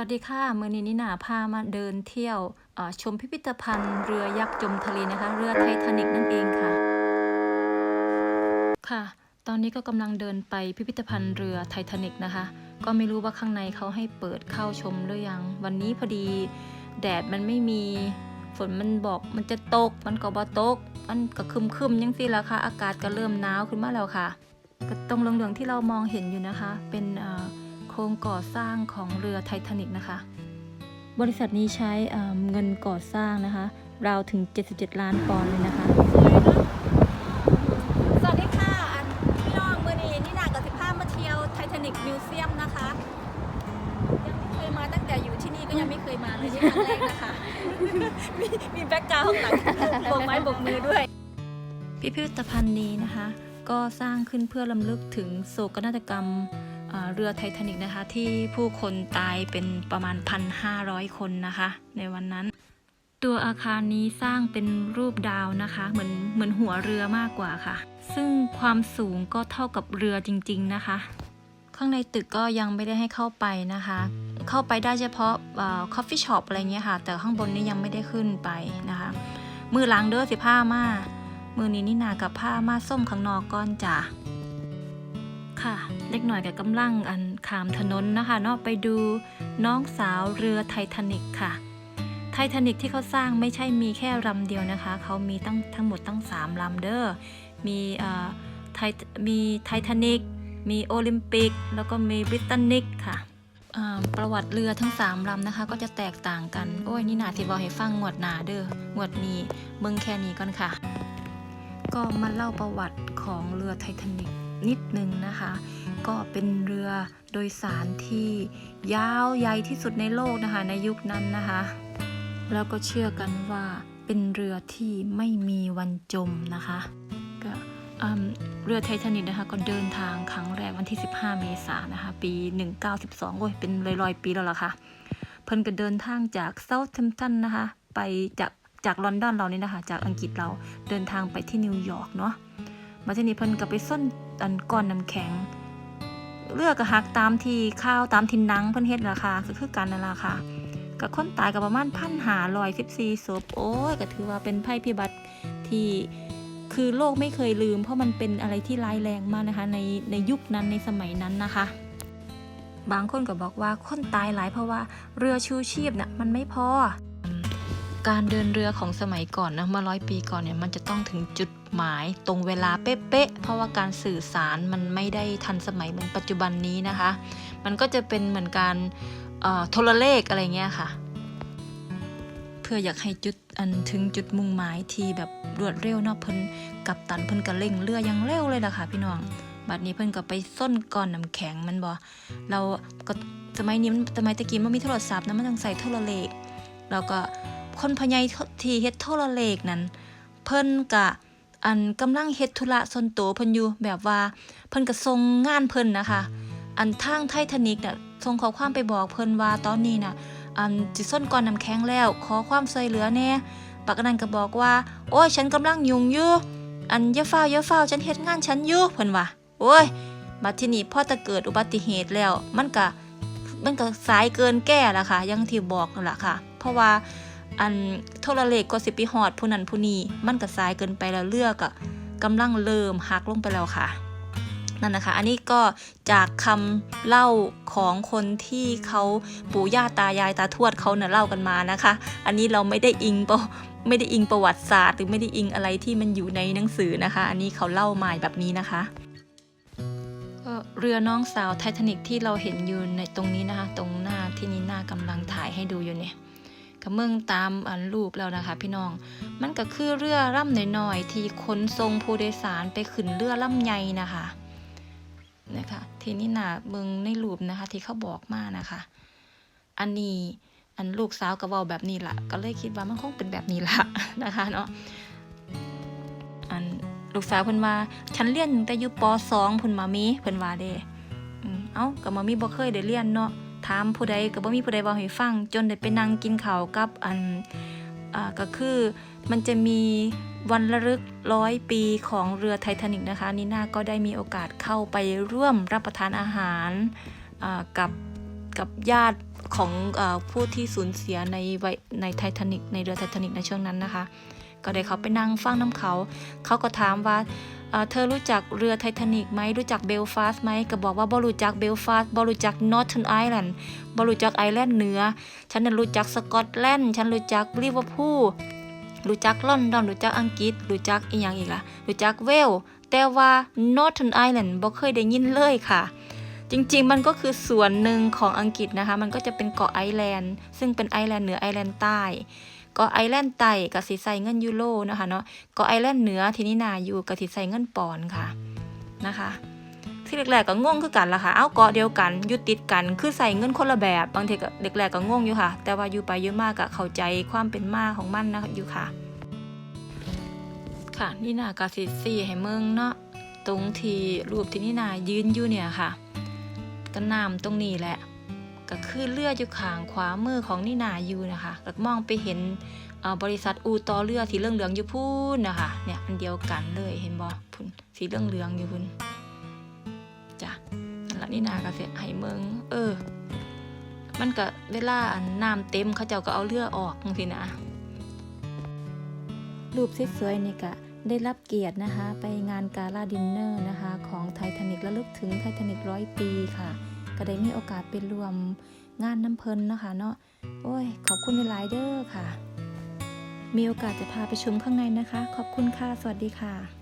วัสดีค่ะเมื่อนี้นินาพามาเดินเที่ยวชมพิพิธภัณฑ์เรือยักษ์จมทะเลนะคะ เรือไททานิกนั่นเองค่ะ ค่ะ ตอนนี้ก็กำลังเดินไปพิพิธภัณฑ์เรือไททานิกนะคะ ก็ไม่รู้ว่าข้างในเขาให้เปิดเข้าชมหรือยัง วันนี้พอดีแดดมันไม่มีฝนมันบอกมันจะตก มันก็บ่ตก มันก็คึมๆยังสิละค่ะ อากาศก็เริ่มหนาวขึ้นมาแล้วค่ะ ก็ตรงเหลืองๆที่เรามองเห็นอยู่นะคะ เป็นอ่อโค รงก่อสร้างของเรือไททานิกนะคะ บริษัทนี้ใช้เอ่อเงินก่อสร้างนะคะ ราวถึง 77 ล้านปอนด์เลยนะคะ สวัสดีค่ะ อันพี่น้องมือนี้นี่นากับสิภาพมาเที่ยวไททานิกมิวเซียมนะคะ ยังไม่เคยมาตั้งแต่อยู่ที่นี่ก็ยังไม่เคยมาเลยนี่ครั้งแรกนะคะ มีมีแบ็กกราวด์ข้างหลังโบกไม้โบกมือด้วย พิพิธภัณฑ์นี้นะคะก็สร้างขึ้นเพื่อลำลึกถึงโศกนาฏกรรม เรือไททานิกนะคะ ที่ผู้คนตายเป็นประมาณ 1,500 คนนะคะ ในวันนั้น ตัวอาคารนี้สร้างเป็นรูปดาวนะคะ เหมือนเหมือนหัวเรือมากกว่าค่ะ ซึ่งความสูงก็เท่ากับเรือจริง ๆนะคะ ข้างในตึกก็ยังไม่ได้ให้เข้าไปนะคะ เข้าไปได้เฉพาะคอฟฟี่ช็อปอะไรเงี้ยค่ะ แต่ข้างบนนี้ยังไม่ได้ขึ้นไปนะคะ มือล้างเด้อสิผ้ามามือนี้นี่นากับผ้ามาส้มข้างนอกก้อนจ้ะ ค่ะ เล็กหน่อยกับกำลังอันขามถนนนะคะเนาะไปดูน้องสาวเรือไททานิกค่ะ ไททานิกที่เขาสร้างไม่ใช่มีแค่ลำเดียวนะคะ เขามีตั้งทั้งหมดตั้ง3ลำเด้อมีเอ่อไทมีไททานิกมีโอลิมปิก แล้วก็มีบริตานิกค่ะประวัติเรือทั้ง3ลำนะคะ ก็จะแตกต่างกัน โอ้ยนี่หนาที่บอให้ฟังงวดหนาเด้องวดนี้เบิ่งแค่นี้ก่อนค่ะ ก็มาเล่าประวัติของเรือไททานิก นิดนึงนะคะ ก็เป็นเรือโดยสารที่ยาวใหญ่ที่สุดในโลกนะคะ ในยุคนั้นนะคะ แล้วก็เชื่อกันว่าเป็นเรือที่ไม่มีวันจมนะคะก็เรือไททานิกนะคะก็เดินทางครั้งแรกวันที่ 15 เมษายนนะคะ ปี 1912 โอ้ย เป็นลอยๆ ปีแล้วล่ะค่ะ เพิ่นก็เดินทางจากเซาท์แฮมป์ตันนะคะ ไปจากจากลอนดอนเรานี่นะคะ จากอังกฤษเราเดินทางไปที่นิวยอร์กเนาะ มาที่นี่เพิ่นก็ไปส้น อันก้อนน้ำแข็ง เลือกก็หักตามที่ข้าวตามทินนังเพิ่นเฮ็ดราคาก็คือกันนั่นล่ะค่ะกับคนตายกับประมาณพันหาร้อยสิบสี่ศพโอ้ยก็ถือว่าเป็นภัยพิบัติที่คือโลกไม่เคยลืม เพราะมันเป็นอะไรที่ร้ายแรงมากนะคะ ในในยุคนั้นในสมัยนั้นนะคะ บางคนก็บอกว่าคนตายหลายเพราะว่าเรือชูชีพน่ะมันไม่พอ การเดินเรือของสมัยก่อนนะเมื่อร้อยปีก่อนเนี่ยมันจะต้องถึงจุดหมายตรงเวลาเป๊ะๆเพราะว่าการสื่อสารมันไม่ได้ทันสมัยเหมือนปัจจุบันนี้นะคะ มันก็จะเป็นเหมือนการเอ่อโทรเลขอะไรเงี้ยค่ะ เพื่ออยากให้จุดอันถึงจุดมุ่งหมายที่แบบรวดเร็วเนาะเพิ่นกับตันเพิ่นก็เร่งเรืออยังเร็วเลยล่ะค่ะพี่น้องบัดนี้เพิ่นก็ไปส้นก้อนน้ำแข็งมันบ่เราก็สมัยนี้มันสมัยตะกี้มันมีโทรศัพท์นะมันต้องใส่โทรเลขแล้วก็ คนพญายที่เฮ็ดโทรเลขนั้น เพิ่นกะอันกำลังเฮ็ดธุระส่วนตัวเพิ่นอยู่แบบว่าเพิ่นก็ส่งงานเพิ่นนะคะ อันทางไททานิกน่ะส่งข้อความไปบอกเพิ่นว่าตอนนี้น่ะอันสิส้นก่อนน้ำแข็งแล้ว ขอความช่วยเหลือแหน่ปากนั้นก็บอกว่า โอ้ยฉันกำลังยุ่งอยู่อันอย่าฟ้าวอย่าฟ้าวฉันเฮ็ดงานฉันอยู่เพิ่นว่าโอ้ยมาที่นี่พอจะเกิดอุบัติเหตุแล้ว มันก็มันก็สายเกินแก้ละค่ะอยังที่บอกนั่นแหละค่ะ เพราะว่า อันโทรเลขก็สิไปฮอดผู้นั้นผู้นี้มันก็สายเกินไปแล้วเลือกอะกำลังเริ่มหักลงไปแล้วค่ะนั่นนะคะ อันนี้ก็จากคำเล่าของคนที่เขาปู่ย่าตายายตาทวดเขาเนี่ยเล่ากันมานะคะ อันนี้เราไม่ได้อิงประไม่ได้อิงประวัติศาสตร์ หรือไม่ได้อิงอะไรที่มันอยู่ในหนังสือนะคะ อันนี้เขาเล่ามาแบบนี้นะคะเรือน้องสาวไททานิกที่เราเห็นอยู่ในตรงนี้นะคะ ตรงหน้าที่นี่หน้ากำลังถ่ายให้ดูอยู่เนี่ย ก็เมืองตามอันรูปแล้วนะคะ พี่น้อง มันก็คือเรือล่ำหน่อยๆที่ขนทรงผู้โดยสารไปขึ้นเรือล่ำใหญ่นะคะนะคะที่นี่น่ะเมืองในรูปนะคะ ที่เขาบอกมานะคะ อันนี้อันลูกสาวก็เว้าแบบนี้ละก็เลยคิดว่ามันคงเป็นแบบนี้ละนะคะเนาะอันลูกสาวเพิ่นว่าฉันเรียนตั้งแต่อยู่ป .2 เพิ่นมามีเพิ่นว่าเด้อืมเอ้าก็มามีบ่เคยได้เรียนเนาะ ถามผู้ใดก็บ่มีผู้ใดเว้าให้ฟัง จนได้ไปนั่งกินข้าวกับอันอ่าก็คือมันจะมีวันระลึกร้อยปีของเรือไททานิกนะคะนีน่าก็ได้มีโอกาสเข้าไปร่วมรับประทานอาหารกับกับญาติของอผู้ที่สูญเสียในไวในไททานิกในเรือไททานิกในช่วงนั้นนะคะ ก็ได้เขาไปนั่งฟังน้ำเขา เขาก็ถามว่าเธอรู้จักเรือไททานิกไหมรู้จักเบลฟาสต์ไหมก็บอกว่าบ่รู้จักเบลฟาสต์บ่รู้จักนอร์ท r นไอแลนด์บ่รู้จักไอแลนด์เหนือ ฉันน่ะรู้จักสกอตแลนด์ฉันรู้จักลิเวอร์พูลรู้จักลอนดอนรู้จักอังกฤษรู้จักอีหยังอีกล่ะรู้จักเวลแต่ว่า Northern Ireland บ่เคยได้ยินเลยค่ะจริงๆ มันก็คือส่วนหนึ่งของอังกฤษนะคะ มันก็จะเป็นเกาะไอแลนด์ ซึ่งเป็นไอแลนด์เหนือไอแลนด์ใต้ เกาะไอแลนด์ใต้ก็สิใส่เงินยูโรนะคะเนาะเกาะไอแลนด์เหนือที่นี่นาอยู่ก็สิใส่เงินปอนค่ะนะคะที่แรกๆก็งงคือกันล่ะค่ะ เอ้าเกาะเดียวกันอยู่ติดกัน คือใส่เงินคนละแบบ บางทีก็เด็กแรกก็งงอยู่ค่ะ แต่ว่าอยู่ไปเยอะมากก็เข้าใจความเป็นมาของมันนะอยู่ค่ะ ค่ะ นี่นากาสิสี่ให้เมืองเนาะ ตรงที่รูปที่นี่นายืนอยู่เนี่ยค่ะ ก็น้ำตรงนี้แหละ ก็คือเรืออยู่ข้างขวามือของนี่นาอยู่นะคะก็มองไปเห็นบริษัทอูต่อเรือสีเหลืองๆอยู่พูนนะคะเนี่ยอันเดียวกันเลยเห็นบ่พุ่นสีเหลืองๆอยู่พุ่นจ้ะนั่นละนี่นาก็เสียให้เมืองเออ มันก็เวลาน้ำเต็มเขาเจ้าก็เอาเรือออกจังซี่นะรูปสวยๆนี่ก็ได้รับเกียรตินะคะ ไปงานกาลาดินเนอร์นะคะ ของไททานิกระลึกถึงไททานิกร้อยปีค่ะ ก็ได้มีโอกาสไปรวมงานน้ำเพลินนะคะเนาะโอ้ย ขอบคุณหลายเด้อค่ะ มีโอกาสจะพาไปชมข้างในนะคะ ขอบคุณค่ะ สวัสดีค่ะ